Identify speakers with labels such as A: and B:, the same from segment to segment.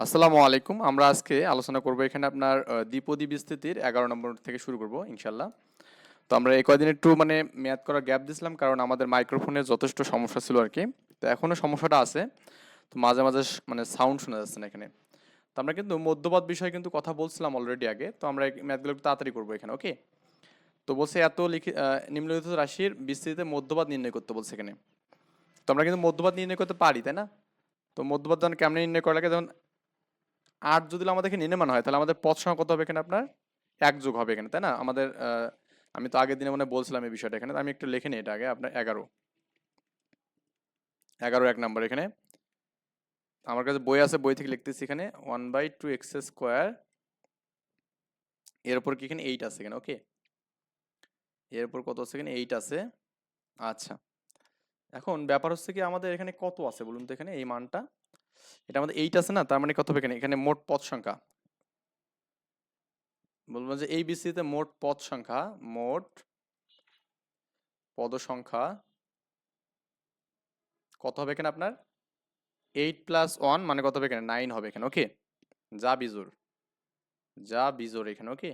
A: আসসালামু আলাইকুম। আমরা আজকে আলোচনা করব এখানে আপনার দ্বিপদী বিস্তৃতির এগারো নম্বর থেকে শুরু করব ইনশাল্লাহ তো আমরা এই কয়দিন একটু মানে ম্যাথ করার গ্যাপ দিয়েছিলাম, কারণ আমাদের মাইক্রোফোনের যথেষ্ট সমস্যা ছিল আর কি। তো এখনও সমস্যাটা আছে, তো মাঝে মাঝে মানে সাউন্ড শোনা যাচ্ছে না এখানে। তো আমরা কিন্তু মধ্যপদ বিষয়ে কিন্তু কথা বলছিলাম অলরেডি আগে, তো আমরা ম্যাথগুলো একটু তাড়াতাড়ি করব এখানে ওকে তো বলছে এত লিখি নিম্নলিখিত রাশির বিস্তৃতিতে মধ্যপদ নির্ণয় করতে বলছে এখানে। তো আমরা কিন্তু মধ্যপদ নির্ণয় করতে পারি, তাই না? তো মধ্যপদ যখন কেমন নির্ণয় করা লাগে? যেমন আট যদি আমাদের আমাদেরকে নির্ণয়মান হয়, তাহলে আমাদের পথ সংখ্যা কত হবে এখানে আপনার? এক যোগ হবে এখানে, তাই না? আমাদের আমি তো আগের দিনে মনে বলছিলাম এই বিষয়টা এখানে আমি একটু লিখে নিই এটা আগে, আপনার এগারো। এগারো এক নম্বর এখানে। আমার কাছে বই আছে, বই থেকে লিখতেছি এখানে, one by two x square, এর উপর কি এখানে এইট আছে এখানে, ওকে? এর উপর কত আছে এখানে? এইট আছে। আচ্ছা। এখন ব্যাপার হচ্ছে কি, আমাদের এখানে কত আছে বলুন তো এখানে, এই মানটা? এটা আমাদের এইট আছে না, তার মানে কত হবে এখানে? এখানে মোট পদ সংখ্যা। বলব যে এই বিসিতে মোট পদ সংখ্যা, মোট পদ সংখ্যা কত হবে এখানে আপনার? এইট প্লাস ওয়ান মানে কত হবে এখানে? নাইন হবে এখানে ওকে যা বিজোর যা বিজোর এখানে ওকে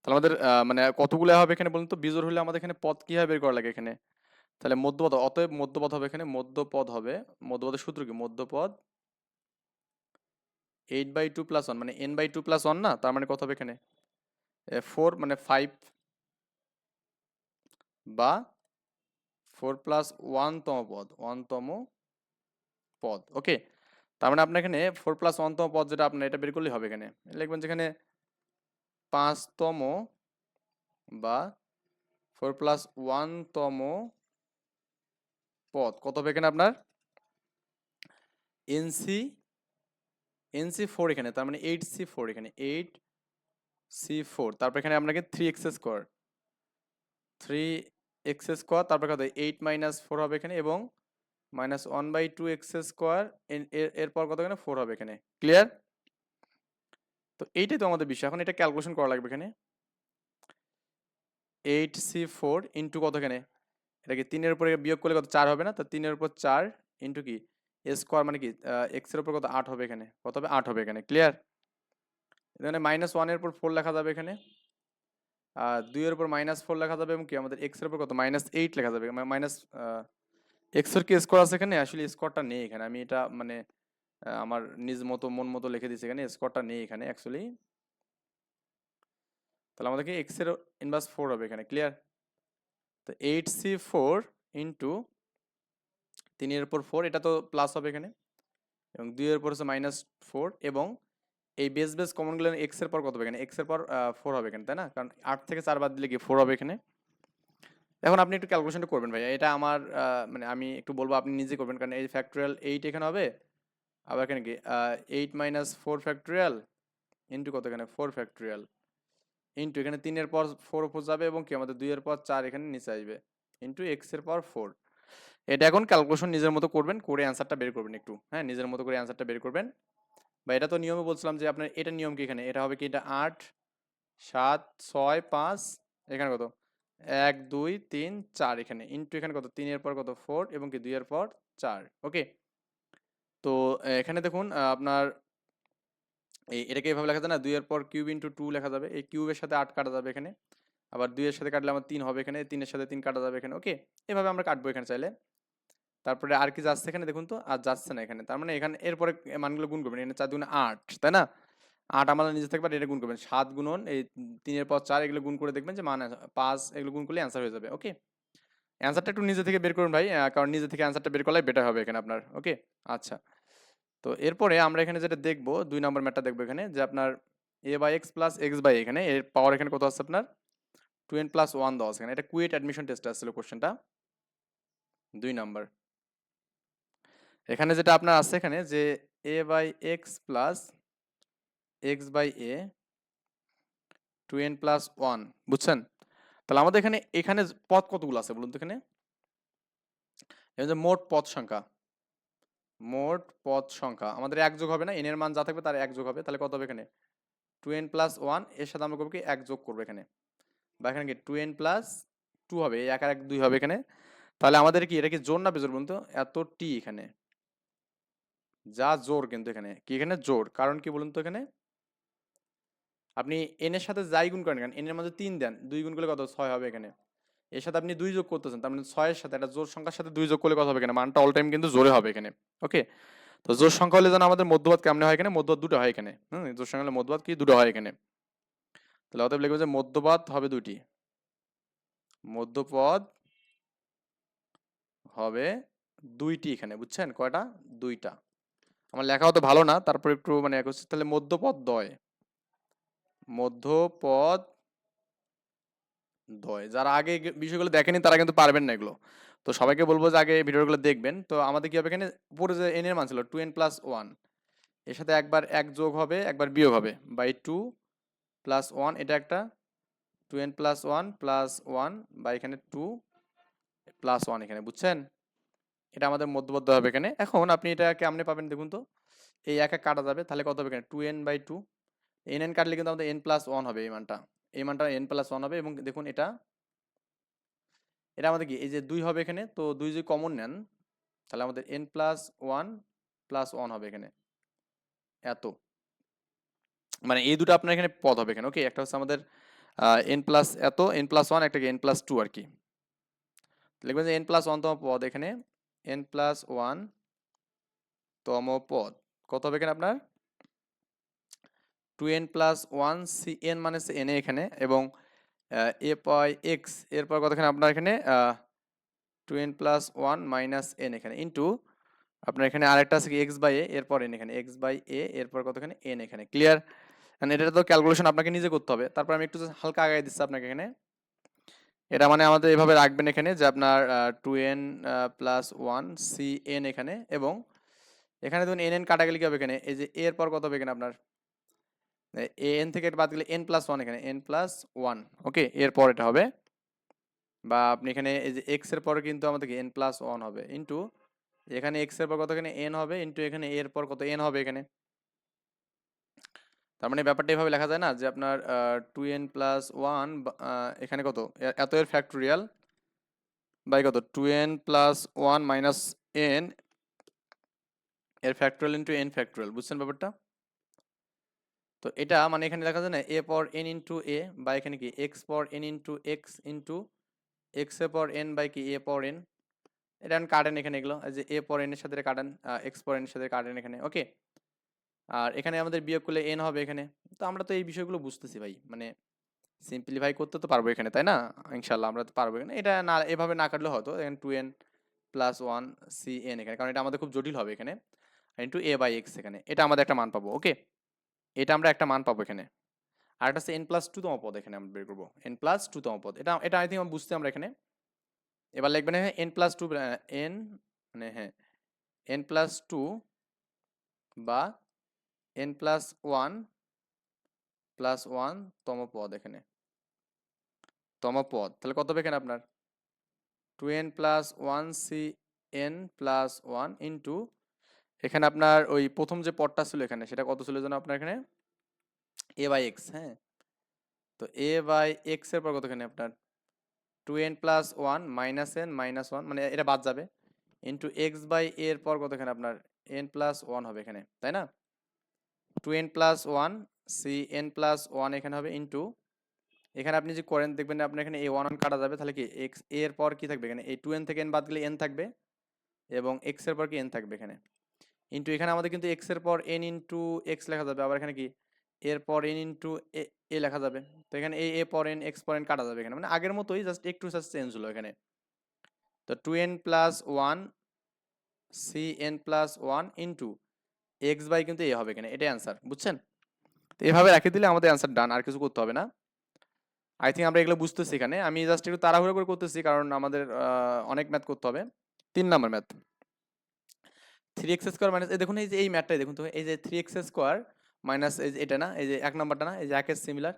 A: তাহলে আমাদের মানে কতগুলো হবে এখানে বলুন তো? বিজোর হলে আমাদের এখানে পদ কি হবে বের করা লাগে এখানে? তাহলে মধ্যপদ, অতএব মধ্যপদ হবে এখানে, মধ্যপদ হবে, মধ্যপদের সূত্র কি? মধ্যপদ eight by two plus one মানে n by two plus one না? তার মানে কত হবে এখানে? ফোর মানে ফাইভ বা ফোর প্লাস ওয়ানতম পদ ওয়ানতম পদ ওকে তার মানে আপনার এখানে ফোর প্লাস ওয়ানতম পদ যেটা আপনার, এটা বের করলেই হবে এখানে। লিখবেন যেখানে পাঁচতম বা ফোর প্লাস ওয়ানতম পদ, কত এখানে আপনার? এনসি এনসি ফোর এখানে, তার মানে এইট সি ফোর এখানে এইট সি ফোর তারপর এখানে আপনাকে three x square three x square তারপর কত? এইট মাইনাস ফোর হবে এখানে, এবং minus one by two x square এরপর কত এখানে? ফোর হবে এখানে ক্লিয়ার তো এইটাই তো আমাদের বিষয়, এখন এটা ক্যালকুলেশন করা লাগবে এখানে এইট সি ফোর ইন্টু কত এখানে? এটাকে তিনের উপরে বিয়োগ করলে কত চার হবে না? তো তিনের উপর চার ইন্টু কি? স্কোয়ার মানে কি? এক্সের উপর কত? আট হবে এখানে। কত হবে? আট হবে এখানে। ক্লিয়ার এখানে মাইনাস ওয়ানের উপর ফোর লেখা যাবে এখানে। আর দুইয়ের উপর মাইনাস ফোর লেখা যাবে এবং কি? আমাদের এক্সের উপর কত? মাইনাস এইট লেখা যাবে। মাইনাস এক্সের কি স্কোয়ার আছে এখানে? আসলে স্কোয়ারটা নেই এখানে। আমি এটা মানে আমার নিজ মতো, মন মতো লিখে দিয়েছি এখানে। স্কোয়ারটা নেই এখানে অ্যাকচুয়ালি তাহলে আমাদেরকে এক্সের ইনভার্স ফোর হবে এখানে। ক্লিয়ার তো এইট সি ফোর ইন্টু তিনের উপর ফোর এটা তো প্লাস হবে এখানে। এবং দুইয়ের উপর হচ্ছে মাইনাস ফোর এবং এই বেস বেস কমনগুলো এক্সের পর কত হবে এখানে? এক্সের পর ফোর হবে এখানে, তাই না? কারণ আট থেকে চার বাদ দিলে কি ফোর হবে এখানে? এখন আপনি একটু ক্যালকুলেশনটা করবেন ভাই। এটা আমার মানে আমি একটু বলব, আপনি নিজে করবেন। কারণ এই ফ্যাক্টোরিয়াল এইট এখানে হবে, আবার এখানে কি? Eight minus four factorial into কত এখানে? ফোর ফ্যাক্টোরিয়াল ইন্টু এখানে তিনের পর ফোর উপর যাবে এবং কি আমাদের দুইয়ের পর চার এখানে নিচে আসবে। ইন্টু এক্সের পর ফোর এটা এখন ক্যালকুলেশন নিজের মতো করবেন, করে অ্যান্সারটা বের করবেন একটু। হ্যাঁ নিজের মতো করে অ্যান্সারটা বের করবেন। বা এটা তো নিয়মে বলছিলাম যে আপনার, এটা নিয়ম কি এখানে? এটা হবে কি এটা আট, সাত, ছয়, পাঁচ, এখানে কত? এক, দুই, তিন, চার এখানে। ইন্টু এখানে কত? তিনের পর কত? ফোর এবং কি দুইয়ের পর চার। ওকে তো এখানে দেখুন আপনার এটাকে এভাবে লেখা যায় না, দুইয়ের পর কিউব ইন্টু টু লেখা যাবে। এই কিউবের সাথে আট কাটা যাবে এখানে। আবার দুইয়ের সাথে কাটলে আমার তিন হবে এখানে, তিনের সাথে তিন কাটা যাবে এখানে, ওকে? এভাবে আমরা কাটবো এখানে চাইলে। তারপরে আর কি যাচ্ছে এখানে দেখুন তো? আর যাচ্ছে না এখানে। তার মানে এখানে এরপরে মানগুলো গুণ করবেন। এখানে চার দুগুণে আট, তাই না? আট আমাদের নিজে থাকবে এটা গুণ করবেন। সাত গুণন, এই তিনের পর চার এগুলো গুণ করে দেখবেন যে মান পাঁচ এগুলো গুণ করলে অ্যান্সার হয়ে যাবে, ওকে? অ্যান্সারটা একটু নিজে থেকে বের করুন ভাই কারণ নিজে থেকে অ্যান্সারটা বের করলে বেটার হবে এখানে আপনার, ওকে? আচ্ছা। তো এরপরে আমরা এখানে যেটা দেখব, দুই নম্বর ম্যাটটা দেখব এখানে, যে আপনার a by x plus x by এখানে, এর পাওয়ার এখানে কত আছে আপনার? টু এন প্লাস ওয়ান দেওয়া আছে এখানে। এটা কুয়েট অ্যাডমিশন টেস্ট আসছিল কোশ্চেনটা দুই নম্বর। এখানে যেটা আপনার আছে এখানে, যে a by x plus x by a two n plus one বুঝছেন? তাহলে আমাদের এখানে এখানে পথ কতগুলো আছে বলুন তো এখানে? মোট পথ সংখ্যা। মোট পদ সংখ্যা, আমাদের এক যোগ হবে না এন এর মান যা থাকবে তার এক যোগ হবে, তাহলে কত হবে এখানে? টু এন প্লাস ওয়ানের সাথে আমরা করব কি এক যোগ করব এখানে। বা এখানে কি? টু এন প্লাস টু হবে, এক আর এক দুই হবে এখানে। তাহলে আমাদের কি, এটা কি জোর না বেজোর বলুন তো এত টি এখানে। যা জোর কিন্তু এখানে। কি এখানে? জোর। কারণ কি বলুন তো এখানে? আপনি এন এর সাথে যাই গুণ করেন কেন? এন এর মধ্যে তিন দেন, দুই গুণ করলে কত? ছয় হবে এখানে। এর সাথে আপনি দুই যোগ করতেছেন, তার মানে ছয়ের সাথে, একটা জোর সংখ্যার সাথে দুই যোগ করলে কত হবে এখানে। মানটা অল টাইম কিন্তু জোরে হবে এখানে ওকে তো জোর সংখ্যা হলে যেন আমাদের মধ্যবাদ কেমনে হয় এখানে? মধ্যবাদ দুটো হয় এখানে, হুম? জোর সংখ্যা হলে মধ্যবাদ কি? দুটো হয় এখানে। তাহলে অতএব লিখব যে মধ্যবাদ হবে দুটি মধ্যপদ হবে দুইটি এখানে, বুঝছেন? কয়টা? দুইটা। আমার লেখা অত ভালো না, তারপর একটু মানে তাহলে মধ্যপদ দয়। মধ্যপদ দয় যারা আগে বিষয়গুলো দেখেনি তারা কিন্তু পারবেন না এগুলো। তো সবাইকে বলব যে আগে ভিডিওগুলো দেখবেন। তো আমাদের কি হবে এখানে? উপরে যে এন এর মান ছিল টু এন প্লাস ওয়ানের সাথে একবার এক যোগ হবে, একবার বিয়োগ হবে বাই টু প্লাস ওয়ান এটা একটা। Two n plus one plus one বা এখানে টু প্লাস ওয়ান এখানে, বুঝছেন? এটা আমাদের মধ্যবদ্ধ হবে এখানে। এখন আপনি এটা কেমনে পাবেন দেখুন তো। এই এক এক কাটা যাবে, তাহলে কত হবে এখানে? Two n by two n n কাটলে কিন্তু আমাদের এন প্লাস ওয়ান হবে এই মানটা। এই মানটা এন প্লাস ওয়ান হবে এবং দেখুন এটা এটা আমাদের কি? এই যে দুই হবে এখানে, তো দুই যদি কমন নেন, তাহলে আমাদের n plus one plus one হবে এখানে। এত। মানে এই দুটো আপনার এখানে পদ হবে এখানে ওকে একটা হচ্ছে আমাদের এন প্লাস এত এন প্লাস ওয়ান একটা এন প্লাস টু আর কি। লিখবেন যে এন প্লাস ওয়ান তম পদ এখানে এন প্লাস ওয়ান তম পদ। কত হবে এখানে আপনার? Two n plus one C n মানে এন এখানে এবং এ পাই এক্স, এরপর কত এখানে আপনার এখানে two n plus one minus n এখানে। ইন্টু আপনার এখানে আরেকটা আছে কি, এক্স বাই এ, এরপর এন এখানে, এক্স বাই এ, এরপর কতখানে, এন এখানে। ক্লিয়ার? এটা তো ক্যালকুলেশন আপনাকে নিজে করতে হবে। তারপর আমি একটু হালকা আগাই দিচ্ছি আপনাকে এখানে। এটা মানে আমাদের এভাবে রাখবেন এখানে যে আপনার two n plus one C n এখানে এবং এখানে ধরুন এন এন কাটা গেলে কি হবে এখানে? এই যে এ এর পর কত হবে এখানে আপনার? এন থেকে এটা বাদ গেলে এন প্লাস ওয়ান এখানে এন প্লাস ওয়ান ওকে এরপর এটা হবে, বা আপনি এখানে এই যে এক্সের পরে কিন্তু আমাদের এন প্লাস ওয়ান হবে ইন্টু এখানে এক্সের পর কত এখানে এন হবে ইন্টু এখানে এর পর কত এন হবে এখানে। তার মানে ব্যাপারটা এভাবে লেখা যায় না যে আপনার টু এন প্লাস ওয়ান এখানে কত? এত এর ফ্যাক্টোরিয়াল বাই কত? Two n plus one minus n এর ফ্যাক্টোরিয়াল ইন্টু এন ফ্যাক্টোরিয়াল বুঝছেন ব্যাপারটা? তো এটা মানে এখানে লেখা যায় না এ পর এন ইন্টু এ বা এখানে কি এক্স পর n into x into x এ পর এন বাই কি এ পর এন এটা কাটেন এখানে এগুলো যে এ পর এন এর সাথে কাটেন এক্স পর এন এর সাথে কাটেন এখানে ওকে আর এখানে আমাদের বিয়োগ করলে এন হবে এখানে, তো আমরা তো এই বিষয়গুলো বুঝতেছি ভাই মানে সিম্পলিফাই করতে তো পারব এখানে, তাই না? ইনশাল্লাহ আমরা তো পারব এখানে, এটা না, এভাবে না কাটলে হতো, এখানে two n plus one C n এখানে, কারণ এটা আমাদের খুব জটিল হবে এখানে ইন্টু এ বাই এক্স এখানে, এটা আমাদের একটা মান পাবো ওকে এটা আমরা একটা মান পাবো এখানে। আর একটা হচ্ছে এন প্লাস টু তম পদ এখানে আমরা বের করব। এন প্লাস টু তম পদ। এটা এটা আই থিঙ্ক বুঝতে আমরা এখানে এবার লিখবেন হ্যাঁ এন প্লাস টু এন মানে হ্যাঁ এন প্লাস টু বা n plus one plus one তম পদ এখানে। তম পদ। তাহলে কত হবে এখানে আপনার? Two n plus one C n plus one into এখানে আপনার ওই প্রথম যে পটটা ছিল এখানে, সেটা কত ছিল যেন আপনার এখানে? এ বাই এক্স হ্যাঁ? তো এ বাই এক্সের পর কত এখানে আপনার? Two n plus one minus n minus one মানে এটা বাদ যাবে। ইন্টু এক্স বাই এর পর কত এখানে আপনার? এন প্লাস ওয়ান হবে এখানে, তাই না? Two n plus one C n plus one এখানে হবে ইন্টু এখানে আপনি যে করেন, দেখবেন আপনার এখানে এ ওয়ান কাটা যাবে, তাহলে কি এক্সের পর কি থাকবে এখানে? এই টু এন থেকে এন বাদ গেলে এন থাকবে এবং এক্সের পর কি এন থাকবে এখানে? ইন্টু এখানে আমাদের কিন্তু এক্সের পর এন ইন্টু এক্স লেখা যাবে। আবার এখানে কি? এর পর এন ইন্টু এ লেখা যাবে। তো এখানে এ এ পর এন এক্স পর এন কাটা যাবে এখানে। মানে আগের মতোই জাস্ট একটু জাস্ট চেঞ্জ হলো এখানে। তো two n plus one C n plus one into x by কিন্তু এ হবে এখানে। এটাই অ্যান্সার বুঝছেন? তো এভাবে রেখে দিলে আমাদের অ্যান্সার ডান আর কিছু করতে হবে না। আই থিঙ্ক আমরা এগুলো বুঝতেছি এখানে। আমি জাস্ট একটু তাড়াহুড়ো করে করতেছি কারণ আমাদের অনেক ম্যাথ করতে হবে। তিন number math three x square minus এই দেখুন, এই যে এই ম্যাটটাই দেখুন তো, এই যে থ্রি এক্স স্কোয়ার মাইনাস এই যে এটা না, এই যে এক নাম্বারটা না, এই যে একের সিমিলার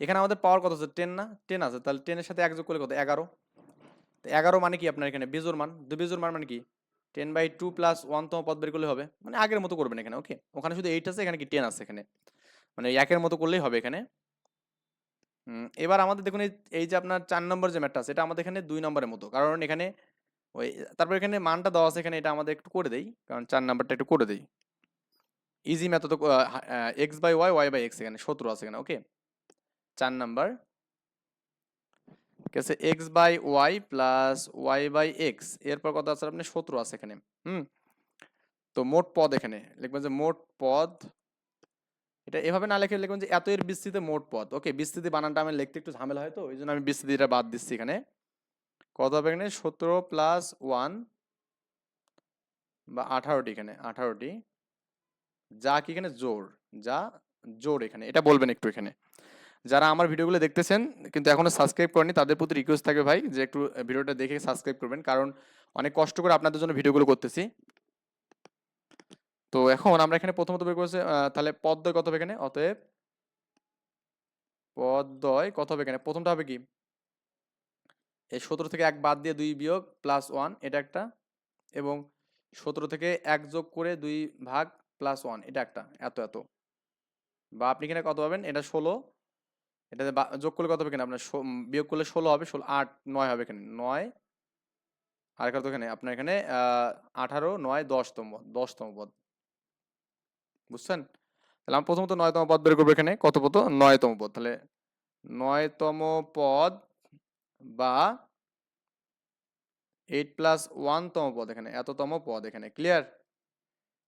A: এখানে আমাদের পাওয়ার কত আছে? টেন না? টেন আছে, তাহলে টেনের সাথে এক যোগ করলে কত? এগারো। তো এগারো মানে কি আপনার এখানে? বেজোর মান। দু বেজোর মান মানে কি? Ten by two plus one তম পদ বের করলে হবে। মানে আগের মতো করবেন এখানে ওকে ওখানে শুধু এইট আছে, এখানে কি টেন আছে এখানে? মানে একের মতো করলেই হবে এখানে। এবার আমাদের দেখুন এই যে আপনার চার নম্বর যে ম্যাটটা আছে, এটা আমাদের এখানে দুই নম্বরের মতো। কারণ এখানে ওই, তারপর এখানে মানটা দেওয়া আছে, এখানে এটা আমাদের একটু করে দেই, কারণ চার নাম্বারটা একটু করে দেই। Easy method x by y y by x এখানে সতেরো আছে এখানে ওকে চার নাম্বার। ঠিক আছে x by y plus y by x এরপর কত আছে? আপনি সতেরো আছে এখানে, হুম? তো মোট পদ এখানে, লিখবেন যে মোট পদ, এটা এভাবে না লিখে লিখবেন যে এত এর বিস্তৃতি মোট পদ ওকে বিস্তৃতি বানানটা আমি লিখতে একটু ঝামেলা হয় তো, ওই জন্য আমি বিস্তৃতিটা বাদ দিচ্ছি এখানে। কত হবে এখানে? সতেরো প্লাস ওয়ান বা আঠারোটি এখানে, আঠারোটি। যা কি এখানে? জোর যা জোর এখানে। এটা বলবেন একটু এখানে। যারা আমার ভিডিওগুলো দেখতেছেন কিন্তু এখনও সাবস্ক্রাইব করেনি তাদের প্রতি রিকোয়েস্ট থাকবে ভাই যে একটু ভিডিওটা দেখে সাবস্ক্রাইব করবেন। কারণ অনেক কষ্ট করে আপনাদের জন্য ভিডিওগুলো করতেছি। তো এখন আমরা এখানে প্রথমত বের করেছি তাহলে পদ্ময় কত হবে এখানে? অতএব পদ্ময় কত হবে এখানে? প্রথমটা হবে কি? এই সতেরো থেকে এক বাদ দিয়ে দুই বিয়োগ প্লাস ওয়ান এটা একটা। এবং সতেরো থেকে এক যোগ করে দুই ভাগ প্লাস ওয়ান এটা একটা, এত এত। বা আপনি এখানে কত পাবেন? এটা ষোলো। এটাতে যোগ করলে কত হবে এখানে আপনার বিয়োগ করলে ষোলো হবে, ষোলো, আট, নয় হবে এখানে। নয়। আর কত এখানে, আপনার এখানে আঠারো, নয়, দশতম পদ দশতম পদ। বুঝছেন? তাহলে আমি প্রথমত নয়তম পদ বের করব এখানে। কত পদ? নয়তম পদ। তাহলে নয়তম পদ বা এইট প্লাস ওয়ানতম পদ এখানে, এততম পদ এখানে ক্লিয়ার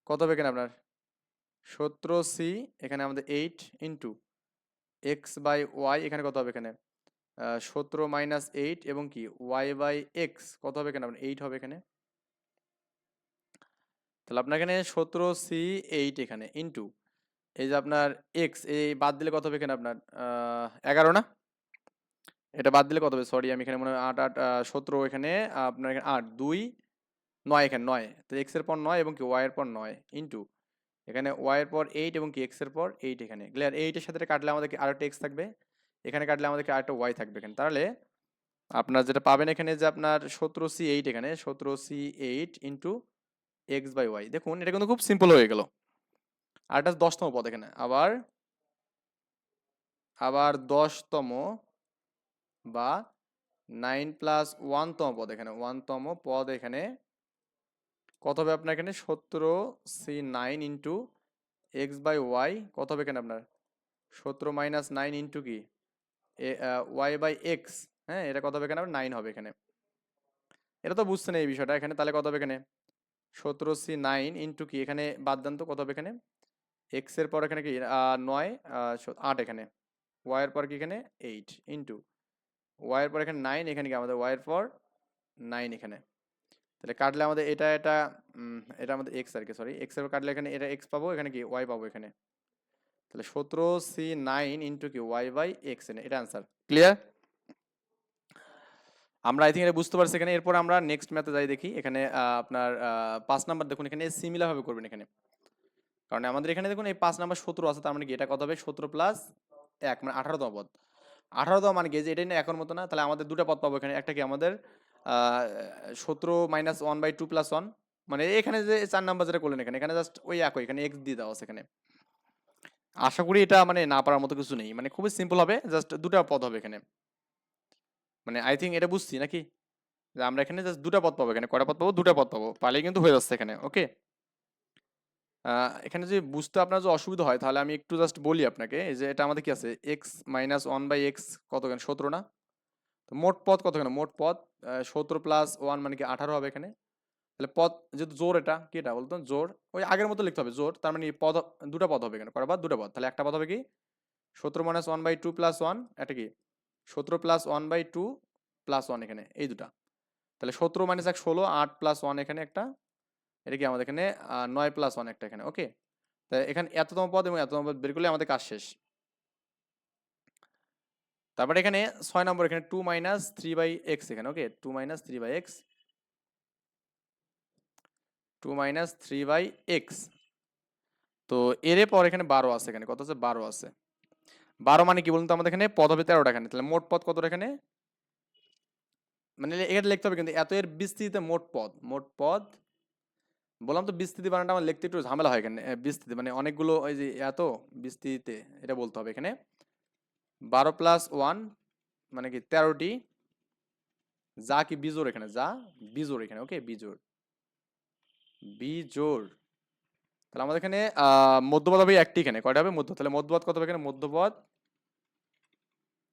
A: কত হবে এখানে আপনার? সতেরো সি এখানে আমাদের eight into x by y এখানে কত হবে এখানে? সতেরো মাইনাস এইট এবং কি? ওয়াই বাই এক্স কত হবে এখানে? আপনার এইট হবে এখানে। তাহলে আপনার এখানে সতেরো সি এইট এখানে ইন্টু এই যে আপনার এক্স এই বাদ দিলে কত হবে এখানে আপনার? এগারো না? এটা বাদ দিলে কত হবে? সরি আমি এখানে মনে হয় আট আট সতেরো এখানে, আপনার এখানে আট, দুই, নয় এখানে, নয়। তো এক্সের পর নয় এবং কি? ওয়াইয়ের পর নয় ইন্টু এখানে ওয়াইয়ের পর এইট এবং কি? এক্সের পর এইট এখানে। ক্লিয়ার এইটের সাথে কাটলে আমাদেরকে আরেকটা এক্স থাকবে? এখানে কাটলে আমাদেরকে আরেকটা ওয়াই থাকবে এখানে। তাহলে আপনার যেটা পাবেন এখানে যে আপনার সতেরো সি এইট এখানে, সতেরো C eight into x by y দেখুন, এটা কিন্তু খুব সিম্পল হয়ে গেল। আর এটা দশতম পদ এখানে। আবার আবার দশতম বা নাইন প্লাস ওয়ানতম পদ এখানে ওয়ানতম পদ এখানে কত হবে আপনার এখানে? সতেরো C nine into x by y কত হবে এখানে আপনার? সতেরো মাইনাস নাইন ইন্টু কি? ওয়াই বাই এক্স হ্যাঁ এটা কত হবে এখানে আপনার? নাইন হবে এখানে। এটা তো বুঝছেন এই বিষয়টা, এখানে তাহলে কত হবে এখানে? সতেরো সি নাইন ইন্টু কি? এখানে বাদ দেন তো, কত হবে এখানে? এক্সের পর এখানে কি? নয় আট এখানে। ওয়াই এর পর কি এখানে? এইট ইন্টু ওয়াই এর পর এখানে নাইন এখানে কি আমাদের ওয়াই এর পর নাইন এখানে। তাহলে কাটলে আমাদের এটা এটা এটা আমাদের এক্স আর কি সরি এক্সের কাটলে এখানে এটা এক্স পাবো, এখানে কি ওয়াই পাবো এখানে। তাহলে সতেরো সি নাইন ইন্টু কি বাই এক্স এনে, এটা অ্যান্সার ক্লিয়ার আমরা আই থিঙ্ক এটা বুঝতে পারছি এখানে। এরপর আমরা নেক্সট ম্যাথে যাই দেখি। এখানে আপনার পাঁচ নাম্বার দেখুন, এখানে সিমিলার ভাবে করবেন এখানে। কারণ আমাদের এখানে দেখুন, এই পাঁচ নাম্বার সতেরো আছে, তার মানে কি এটা কত হবে? সতেরো প্লাস এক মানে আঠারোতম পদ। আঠারোতম মানে কি? যে এটাই না এখন মতো না? তাহলে আমাদের দুটো পদ পাবো এখানে। একটা কি আমাদের? সতেরো minus one by two plus one মানে এখানে যে চার নাম্বার যেটা করলেন এখানে এখানে জাস্ট ওই একই, এখানে এক্স দিয়ে দেওয়া আছে এখানে। আশা করি এটা মানে না পারার মতো কিছু নেই। মানে খুবই সিম্পল হবে জাস্ট দুটা পদ হবে এখানে। মানে আই থিঙ্ক এটা বুঝছি নাকি? আমরা এখানে জাস্ট দুটা পদ পাবো এখানে কটা পদ পাবো? দুটা পদ পাবো। পালেই কিন্তু হয়ে যাচ্ছে এখানে ওকে এখানে যে বুঝতে আপনার যে অসুবিধা হয়, তাহলে আমি একটু জাস্ট বলি আপনাকে। যে এটা আমাদের কি আছে? X minus one by x কত এখানে সতেরো না? তো মোট পথ কত এখানে মোট পথ সতেরো প্লাস ওয়ান মানে কি আঠারো হবে এখানে? তাহলে পথ যেহেতু জোর এটা, কি এটা বলতো? জোর ওই আগের মতো লিখতে হবে জোর তার মানে পদ, দুটা পদ হবে এখানে পদ? দুটা পদ। তাহলে একটা পদ হবে কি? সতেরো minus one by two plus one এটা কি? সতেরো plus one by two plus one এখানে, এই দুটা। তাহলে সতেরো মাইনাস এক ষোলো, আট প্লাস ওয়ান এখানে একটা এটা কি আমাদের এখানে? নয় প্লাস ওয়ান একটা এখানে ওকে তা এখানে, এততম পদ এবং এততম পদ বের করলে আমাদের কাজ শেষ। তারপরে এখানে ছয় নম্বর, এখানে two minus three by x এখানে okay two minus three by x two minus three by x তো এর পর এখানে বারো আছে এখানে, কত আছে? বারো আছে। বারো মানে কি বলুন তো আমাদের এখানে? পদ হবে তেরোটা এখানে, তাহলে মোট পদ কতটা এখানে? মানে এটা লিখতে হবে কিন্তু এত এর বিস্তৃতিতে মোট পদ মোট পদ বললাম তো বিস্তৃতি বানানটা আমার লিখতে একটু ঝামেলা হয় এখানে। বিস্তৃতি মানে অনেকগুলো ওই যে এত বিস্তৃতিতে এটা বলতে হবে এখানে। বারো প্লাস ওয়ান মানে কি তেরোটি যা কি বিজোর এখানে, যা বিজোর এখানে ওকে বিজোর বিজোর তাহলে আমাদের এখানে মধ্যপদ হবে একটি এখানে। কয়টা হবে? মধ্য, তাহলে মধ্যপদ কত হবে এখানে? মধ্যপদ।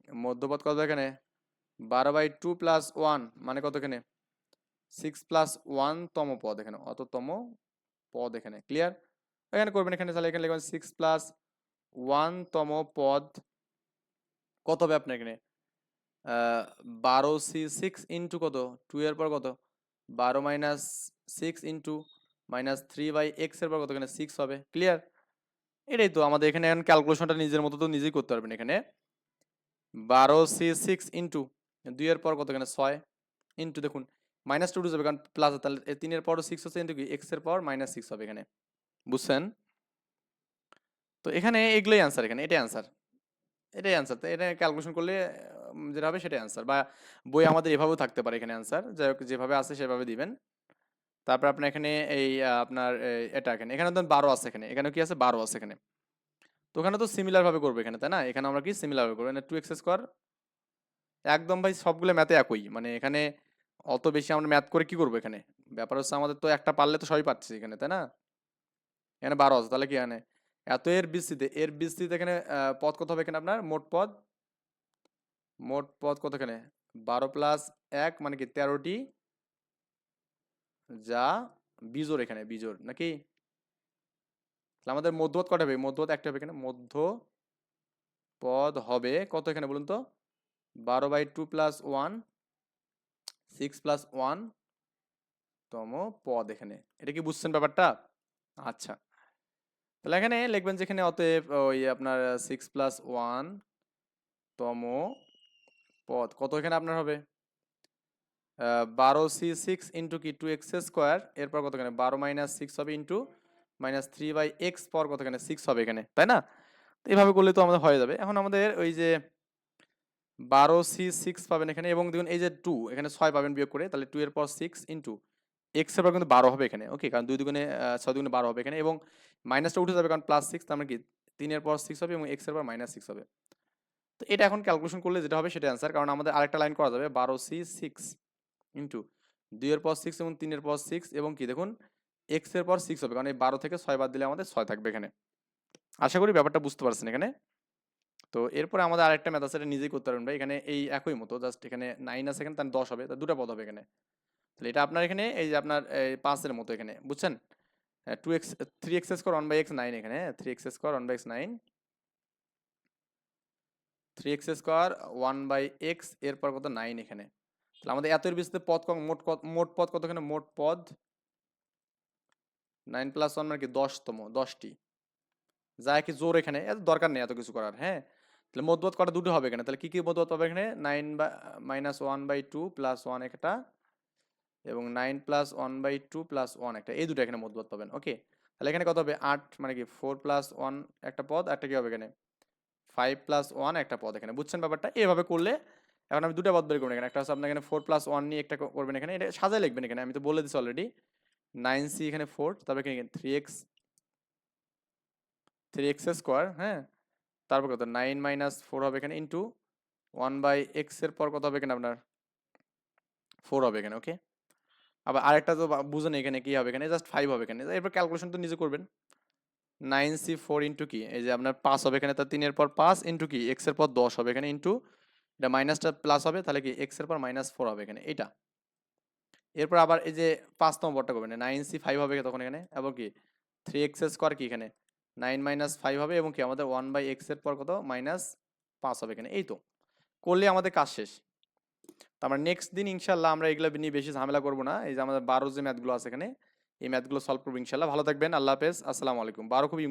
A: মধ্যপদ কত হবে এখানে? বারো বাই টু প্লাস ওয়ান মানে কত এখানে? সিক্স প্লাস ওয়ান তম পদ এখানে, অততম পদ এখানে ক্লিয়ার এখানে করবেন, এখানে তাহলে এখানে লিখবেন সিক্স প্লাস ওয়ান তম পদ। কত হবে আপনার এখানে? বারো সি সিক্স ইন্টু কত? টু এর পর কত? বারো minus six into minus three by এক্সের পর কত? এখানে সিক্স হবে ক্লিয়ার এটাই তো, আমাদের এখানে এখন ক্যালকুলেশনটা নিজের মতো তো নিজেই করতে পারবেন এখানে। বারো সি সিক্স ইন্টু দুইয়ের পর কত? এখানে ছয়। ইন্টু দেখুন মাইনাস টু টু যাবে কারণ প্লাস তাহলে তিনের পরও সিক্স হচ্ছে ইন্টু কি এক্সের পর মাইনাস সিক্স হবে এখানে। বুঝছেন? তো এখানে এগুলোই অ্যান্সার এখানে এটাই অ্যান্সার এটাই অ্যান্সার তো এটা ক্যালকুলেশন করলে যেটা হবে সেটাই অ্যান্সার বা বই আমাদের এভাবেও থাকতে পারে এখানে অ্যান্সার যাই হোক, যেভাবে আছে সেভাবে দিবেন। তারপর আপনার এখানে এই আপনার এটা এখানে। এখানে ধরুন বারো আছে এখানে। এখানে কি আছে? বারো আছে এখানে। তো ওখানে তো সিমিলার ভাবে করব এখানে, তাই না? এখানে আমরা কি সিমিলার ভাবে করব? টু এক্স স্কোয়ার একদম ভাই সবগুলো ম্যাথে একই। মানে এখানে অত বেশি আমরা ম্যাথ করে কি করব এখানে? ব্যাপার হচ্ছে আমাদের তো একটা পারলে তো সবই পাচ্ছি এখানে, তাই না? এখানে বারো আছে, তাহলে কি এখানে? এত এর বিস্তৃতে, এর বিস্তৃত এখানে পদ কত হবে এখানে আপনার? মোট পদ? মোট পদ কত এখানে? বারো প্লাস এক মানে কি তেরোটি? যা বিজোর এখানে বিজোর নাকি? তাহলে আমাদের মধ্যপদ কটা হবে? মধ্যপদ একটা হবে এখানে মধ্য পদ হবে কত এখানে বলুন তো? বারো by two plus one six plus one তম পদ এখানে এটা কি বুঝছেন ব্যাপারটা? আচ্ছা। তাহলে এখানে লিখবেন যেখানে অতএব ওই আপনার সিক্স প্লাস ওয়ান তম পদ। কত এখানে আপনার হবে? বারো সি সিক্স ইন্টু কি? টু এক্স স্কোয়ার এরপর কত এখানে? বারো মাইনাস সিক্স হবে into minus three by x পর কত এখানে? সিক্স হবে এখানে। তাই না? তো এইভাবে করলে তো আমাদের হয়ে যাবে। এখন আমাদের ওই যে বারো সি সিক্স পাবেন এখানে এবং দেখুন এই যে টু, এখানে ছয় পাবেন বিয়োগ করে, তাহলে টু এর পর সিক্স ইন্টু এক্সের পর কিন্তু বারো হবে এখানে ওকে কারণ দুই দুগুণে ছয় দুগুণে বারো হবে এখানে এবং মাইনাসটা উঠে যাবে কারণ প্লাস সিক্স তার মানে কি? তিনের পর সিক্স হবে এবং এক্সের পর মাইনাস সিক্স হবে। তো এটা এখন ক্যালকুলেশন করলে যেটা হবে সেটা অ্যান্সার কারণ আমাদের আরেকটা লাইন করা যাবে বারো সি সিক্স ইন্টু দুইয়ের পর সিক্স এবং তিনের পর সিক্স এবং কি? দেখুন এক্সের পর সিক্স হবে, কারণ এই বারো থেকে ছয় বাদ দিলে আমাদের ছয় থাকবে এখানে। আশা করি ব্যাপারটা বুঝতে পারছেন এখানে। তো এরপরে আমাদের আরেকটা ম্যাথ আছে নিজেই করতে পারবেন ভাই। এখানে এই একই মতো জাস্ট এখানে নাইন আছে, এখানে তার দশ হবে তার দুটো পদ হবে এখানে। তাহলে এটা আপনার এখানে, এই যে আপনার পাঁচের মতো এখানে, বুঝছেন? Two x three x square one by x nine এখানে three x square one by x nine three x square one by x এরপর কত? নাইন এখানে। তাহলে আমাদের এত এর বিস্তৃত পদ কম মোট মোট পদ কত এখানে? মোট পদ নাইন প্লাস ওয়ান মানে কি? দশতম, দশটি। যা কি জোর এখানে এত দরকার নেই এত কিছু করার হ্যাঁ? তাহলে মধ্যপদ কটা দুটো হবে এখানে? তাহলে কী কী মধ্যপদ পাবে এখানে? নাইন বা minus one by two plus one একটা এবং nine plus one by two plus one একটা। এই দুটো এখানে মধ্যপদ পাবেন ওকে তাহলে এখানে কত হবে? আট মানে কি? ফোর প্লাস ওয়ান একটা পদ একটা কি হবে এখানে? ফাইভ প্লাস ওয়ান একটা পদ এখানে। বুঝছেন ব্যাপারটা? এভাবে করলে এখন আমি দুটো পদ বের করব এখানে। একটা হচ্ছে আপনার এখানে ফোর প্লাস ওয়ান নিয়ে একটা করবেন এখানে। এটা সাজায় লিখবেন এখানে, আমি তো বলে দিচ্ছি অলরেডি নাইন সি এখানে ফোর তারপর এখানে three x three x square হ্যাঁ? তারপর কত? নাইন মাইনাস ফোর হবে এখানে ইন্টু ওয়ান বাই এক্সের পর কত হবে এখানে আপনার? ফোর হবে এখানে ওকে আবার আরেকটা তো বুঝেন এখানে কি হবে এখানে? জাস্ট ফাইভ হবে এখানে। এরপর ক্যালকুলেশন তো নিজে করবেন। নাইন সি ফোর ইন্টু কি? এই যে আপনার পাঁচ হবে এখানে, তার তিনের পর পাঁচ ইন্টু কি? এক্সের পর দশ হবে এখানে ইন্টু এটা মাইনাসটা প্লাস হবে, তাহলে কি? এক্সের পর মাইনাস ফোর হবে এখানে এটা এরপর আবার এই যে পাঁচ নম্বরটা করবেন নাইন সি ফাইভ হবে তখন এখানে, এবং কি? থ্রি এক্স স্কোয়ার কি এখানে? নাইন মাইনাস ফাইভ হবে এবং কি আমাদের ওয়ান বাই এক্সের পর কত? মাইনাস পাঁচ হবে এখানে। এই তো, করলে আমাদের কাজ শেষ। তারপর নেক্সট দিন ইনশাল্লাহ আমরা এগুলো নিয়ে বেশি ঝামেলা করব না। এই যে আমাদের বারো যে ম্যাথগুলো আছে এখানে, এই ম্যাথগুলো সলভ করব ইনশাল্লাহ ভালো থাকবেন, আল্লাহ হাফেজ। আসসালামু আলাইকুম। বারো খুবই